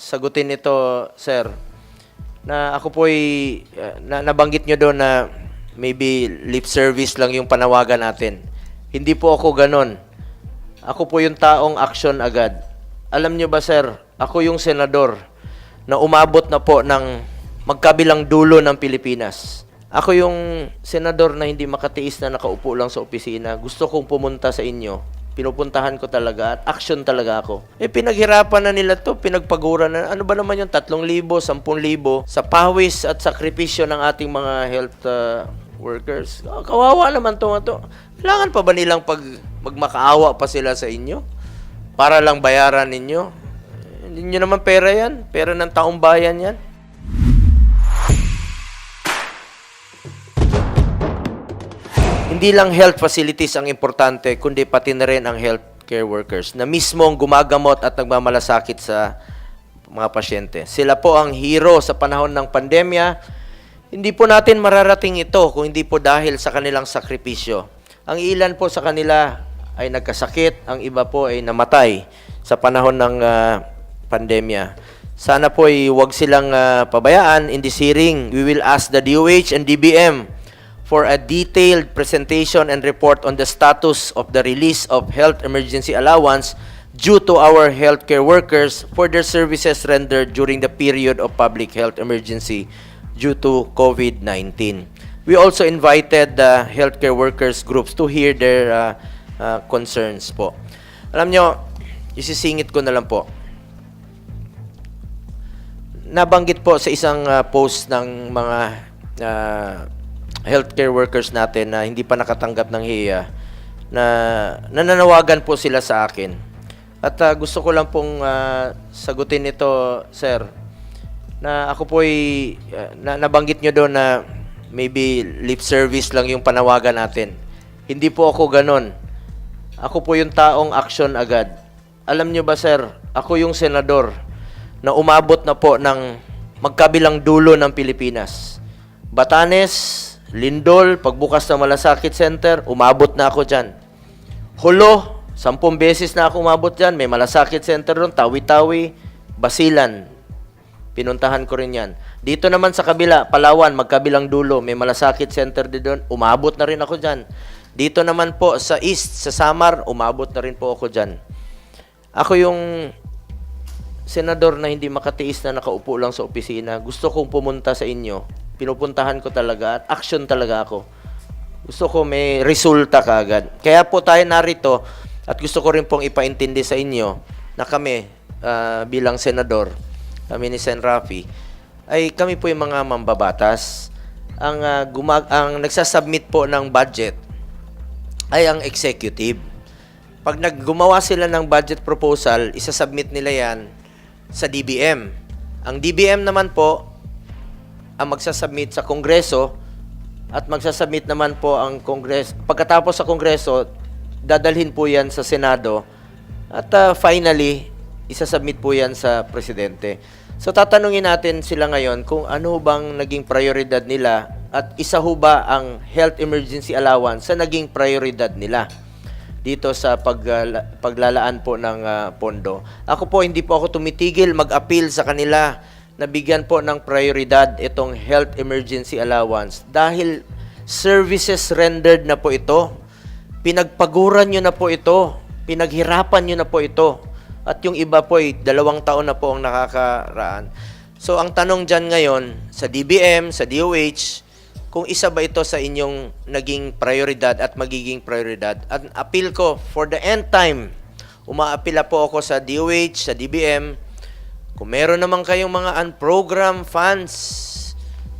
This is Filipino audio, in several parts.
sagutin ito, sir. Na ako po ay, uh, na, nabanggit nyo doon na maybe lip service lang yung panawagan natin. Hindi po ako ganon. Ako po yung taong action agad. Alam nyo ba, sir, ako yung senador na umabot na po ng magkabilang dulo ng Pilipinas. Ako yung senador na hindi makatiis na nakaupo lang sa opisina. Gusto kong pumunta sa inyo. Pinupuntahan ko talaga at action talaga ako. Eh pinaghirapan na nila to, pinagpaguran na. Ano ba naman yung 3,000, 10,000 sa pawis at sakripisyo ng ating mga health uh, workers. Ah, Kawawa naman to, to. Kailangan pa ba nilang pag magmakaawa pa sila sa inyo? Para lang bayaran ninyo? Eh, Hindi nyo naman pera yan. Pera ng taong bayan yan. Hindi lang health facilities ang importante, kundi pati na rin ang healthcare workers na mismo ang gumagamot at nagmamalasakit sa mga pasyente. Sila po ang hero sa panahon ng pandemya. Hindi po natin mararating ito kung hindi po dahil sa kanilang sakripisyo. Ang ilan po sa kanila ay nagkasakit, ang iba po ay namatay sa panahon ng ah, pandemya. Sana po ay huwag silang ah, pabayaan in this hearing. We will ask the DOH and DBM for a detailed presentation and report on the status of the release of health emergency allowance due to our healthcare workers for their services rendered during the period of public health emergency due to COVID-19. We also invited the healthcare workers groups to hear their uh, uh, concerns po. Alam nyo, isisingit ko na lang po nabanggit po sa isang uh, post ng mga uh, healthcare workers natin na hindi pa nakatanggap ng HIA na nananawagan po sila sa akin. At uh, gusto ko lang pong uh, sagutin ito, sir, na ako po ay uh, na, nabanggit nyo doon na maybe lip service lang yung panawagan natin. Hindi po ako ganon. Ako po yung taong action agad. Alam nyo ba, sir, ako yung senador na umabot na po ng magkabilang dulo ng Pilipinas. Batanes, Lindol, pagbukas ng Malasakit Center, umabot na ako dyan. Hulo, sampung beses na ako umabot dyan. May Malasakit Center doon, Tawi-Tawi, Basilan. Pinuntahan ko rin yan. Dito naman sa kabila, Palawan, magkabilang dulo, may Malasakit Center din doon. Umabot na rin ako dyan. Dito naman po sa East, sa Samar, umabot na rin po ako dyan. Ako yung senador na hindi makatiis na nakaupo lang sa opisina, gusto kong pumunta sa inyo. Pinupuntahan ko talaga at action talaga ako. Gusto ko may resulta kaagad. Kaya po tayo narito at gusto ko rin pong ipaintindi sa inyo na kami ah, bilang senador, kami ni Sen Rafi, ay kami po yung mga mambabatas. Ang, ah, gumag- ang nagsasubmit po ng budget ay ang executive. Pag naggumawa sila ng budget proposal, isasubmit nila yan sa DBM. Ang DBM naman po, ang magsasubmit sa Kongreso at magsasubmit naman po ang Kongreso. Pagkatapos sa Kongreso, dadalhin po yan sa Senado at ah, finally, isasubmit po yan sa Presidente. So tatanungin natin sila ngayon kung ano bang naging prioridad nila at isa ho ba ang health emergency allowance sa naging prioridad nila dito sa pag, ah, paglalaan po ng ah, pondo. Ako po, hindi po ako tumitigil mag-appeal sa kanila na bigyan po ng prioridad itong health emergency allowance dahil services rendered na po ito. Pinagpaguran nyo na po ito. Pinaghirapan nyo na po ito. At yung iba po ay dalawang taon na po ang nakakaraan. So ang tanong dyan ngayon sa DBM, sa DOH, kung isa ba ito sa inyong naging prioridad at magiging prioridad. At appeal ko for the end time, umaapila po ako sa DOH, sa DBM, kung meron naman kayong mga unprogrammed funds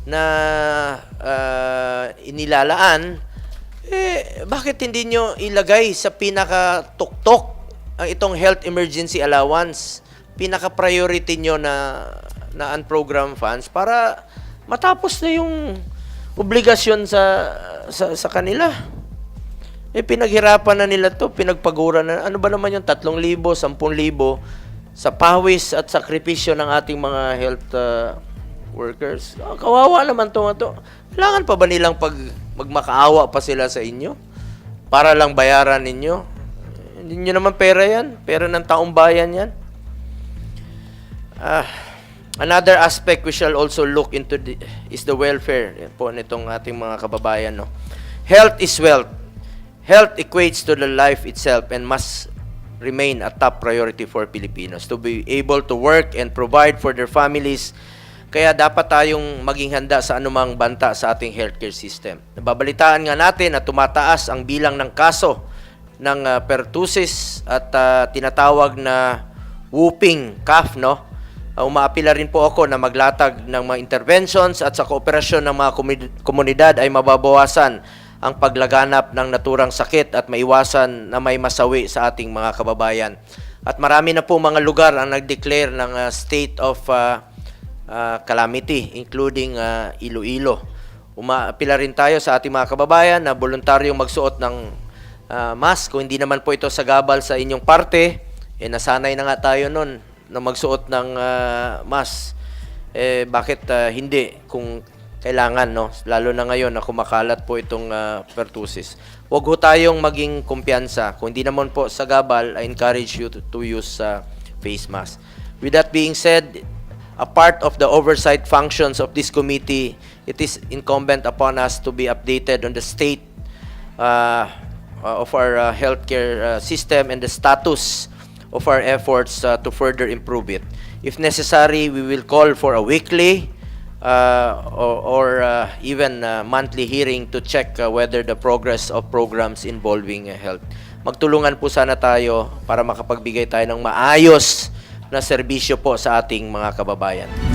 na ah, inilalaan, eh, bakit hindi nyo ilagay sa pinaka-tuktok ang itong health emergency allowance? Pinaka-priority nyo na, na unprogrammed funds para matapos na yung obligasyon sa, sa, sa kanila. Eh, pinaghirapan na nila to, pinagpaguran na. Ano ba naman yung 3,000, 10,000 sa pawis at sakripisyo ng ating mga health uh, workers? Ah, kawawa naman to, to. Kailangan pa ba nilang pag magmakaawa pa sila sa inyo? Para lang bayaran ninyo? Eh, Hindi nyo naman pera yan. Pera ng taong bayan yan. Ah, another aspect we shall also look into the, is the welfare yan po nitong ating mga kababayan. No? Health is wealth. Health equates to the life itself and must remain a top priority for Filipinos to be able to work and provide for their families. Kaya dapat tayong maging handa sa anumang banta sa ating healthcare system. Nababalitaan nga natin na tumataas ang bilang ng kaso ng ah, pertussis at ah, tinatawag na whooping cough, no? Uh, umaapila rin po ako na maglatag ng mga interventions at sa kooperasyon ng mga komunidad ay mababawasan ang paglaganap ng naturang sakit at maiwasan na may masawi sa ating mga kababayan. At marami na po mga lugar ang nag-declare ng uh, state of uh, uh, calamity, including uh, Iloilo. Umaapila rin tayo sa ating mga kababayan na voluntaryong magsuot ng uh, mask. Kung hindi naman po ito sagabal sa inyong parte, eh nasanay na nga tayo nun na magsuot ng ah, mask. Eh bakit ah, hindi kung kailangan no lalo na ngayon na kumakalat po itong ah, pertussis. Huwag ho tayong maging kumpiyansa. Kung hindi naman po sagabal, I encourage you to, to use ah, face mask. With that being said, a part of the oversight functions of this committee, it is incumbent upon us to be updated on the state uh, uh, of our uh, healthcare uh, system and the status of our efforts uh, to further improve it. If necessary, we will call for a weekly uh, or, or uh, even uh, monthly hearing to check uh, whether the progress of programs involving uh, health. Magtulungan po sana tayo para makapagbigay tayo ng maayos na serbisyo po sa ating mga kababayan.